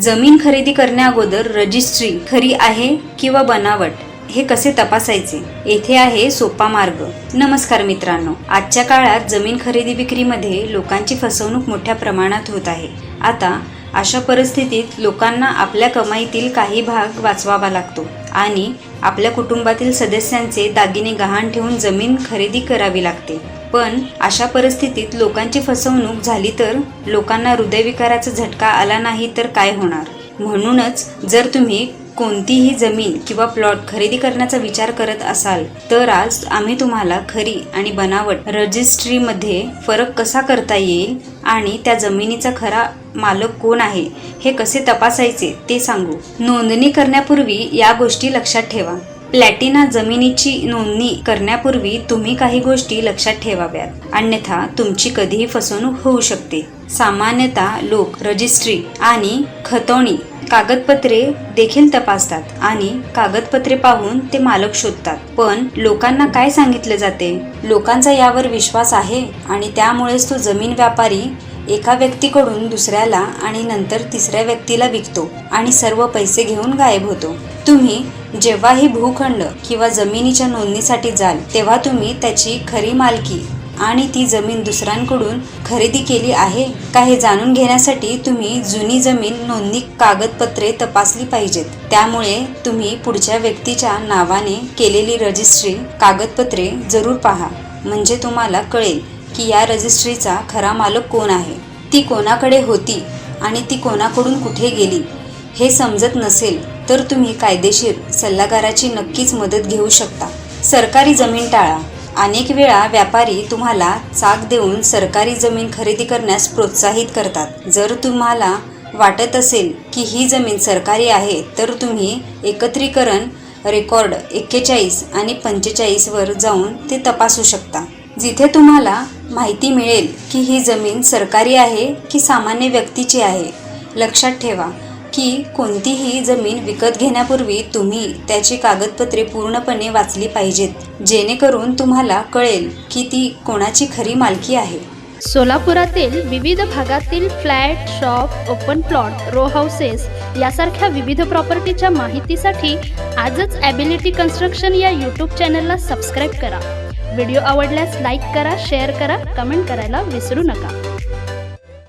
जमीन खरेदी करण्याअगोदर रजिस्ट्री खरी आहे किंवा बनावट हे कसे तपासायचे? येथे आहे सोपा मार्ग. नमस्कार मित्रांनो आजच्या काळात जमीन खरेदी विक्रीमध्ये लोकांची फसवणूक मोठ्या प्रमाणात होत आहे. आता अशा परिस्थितीत लोकांना आपल्या कमाईतील काही भाग वाचवावा लागतो. आणि आपल्या कुटुंबातील सदस्यांचे दागिने गहाण ठेवून जमीन खरेदी करावी लागते. पण अशा परिस्थितीत लोकांची फसवणूक झाली तर लोकांना हृदयविकाराचा झटका आला नाही तर काय होणार? म्हणूनच जर तुम्ही कोणतीही जमीन किंवा प्लॉट खरेदी करण्याचा विचार करत असाल तर आज आम्ही तुम्हाला खरी आणि बनावट रजिस्ट्रीमध्ये फरक कसा करता येईल आणि त्या जमिनीचा खरा मालक कोण आहे हे कसे तपासायचे ते सांगू. नोंदणी करण्यापूर्वी या गोष्टी लक्षात ठेवा. प्लॅटिना जमिनीची नोंदणी करण्यापूर्वी तुम्ही काही गोष्टी लक्षात ठेवाव्यात. अन्यथा तुमची कधीही फसवणूक होऊ शकते. सामान्यतः लोक रजिस्ट्री आणि खतवणी कागदपत्रे देखील तपासतात आणि कागदपत्रे पाहून ते मालक शोधतात. पण लोकांना काय सांगितले जाते? लोकांचा यावर विश्वास आहे आणि त्यामुळेच तो जमीन व्यापारी एका व्यक्तीकडून दुसऱ्याला आणि नंतर तिसऱ्या व्यक्तीला विकतो आणि सर्व पैसे घेऊन गायब होतो. तुम्ही जेव्हाही भूखंड किंवा जमिनीच्या नोंदणीसाठी जाल तेव्हा तुम्ही त्याची खरी मालकी आणि ती जमीन दुसऱ्यांकडून खरेदी केली आहे का हे जाणून घेण्यासाठी तुम्ही जुनी जमीन नोंदणी कागदपत्रे तपासली पाहिजेत. त्यामुळे तुम्ही पुढच्या व्यक्तीच्या नावाने केलेली रजिस्ट्री कागदपत्रे जरूर पहा. म्हणजे तुम्हाला कळेल की या रजिस्ट्रीचा खरा मालक कोण आहे. ती कोणाकडे होती आणि ती कोणाकडून कुठे गेली हे समजत नसेल. तर तुम्ही कायदेशीर सल्लागाराची नक्कीच मदत घेऊ शकता. सरकारी जमीन टाळा. अनेक वेळा व्यापारी तुम्हाला चाक देऊन सरकारी जमीन खरेदी करण्यास प्रोत्साहित करतात. जर तुम्हाला वाटत असेल की ही जमीन सरकारी आहे तर तुम्ही एकत्रीकरण रेकॉर्ड एक्केचाळीस आणि पंचेचाळीसवर जाऊन ते तपासू शकता. जिथे तुम्हाला माहिती मिळेल की ही जमीन सरकारी आहे की सामान्य व्यक्तीची आहे लक्षात ठेवा. की कोणतीही जमीन विकत घेण्यापूर्वी तुम्ही त्याची कागदपत्रे पूर्णपणे वाचली पाहिजेत जेणेकरून तुम्हाला कळेल की ती कोणाची खरी मालकी आहे. सोलापुरातील विविध भागातील flat shop open plot row houses यासारख्या विविध प्रॉपर्टीच्या माहितीसाठी आजच ॲबिलिटी कन्स्ट्रक्शन या यूट्यूब चॅनलला सबस्क्राईब करा. व्हिडिओ आवडल्यास लाईक करा शेअर करा कमेंट करायला विसरू नका.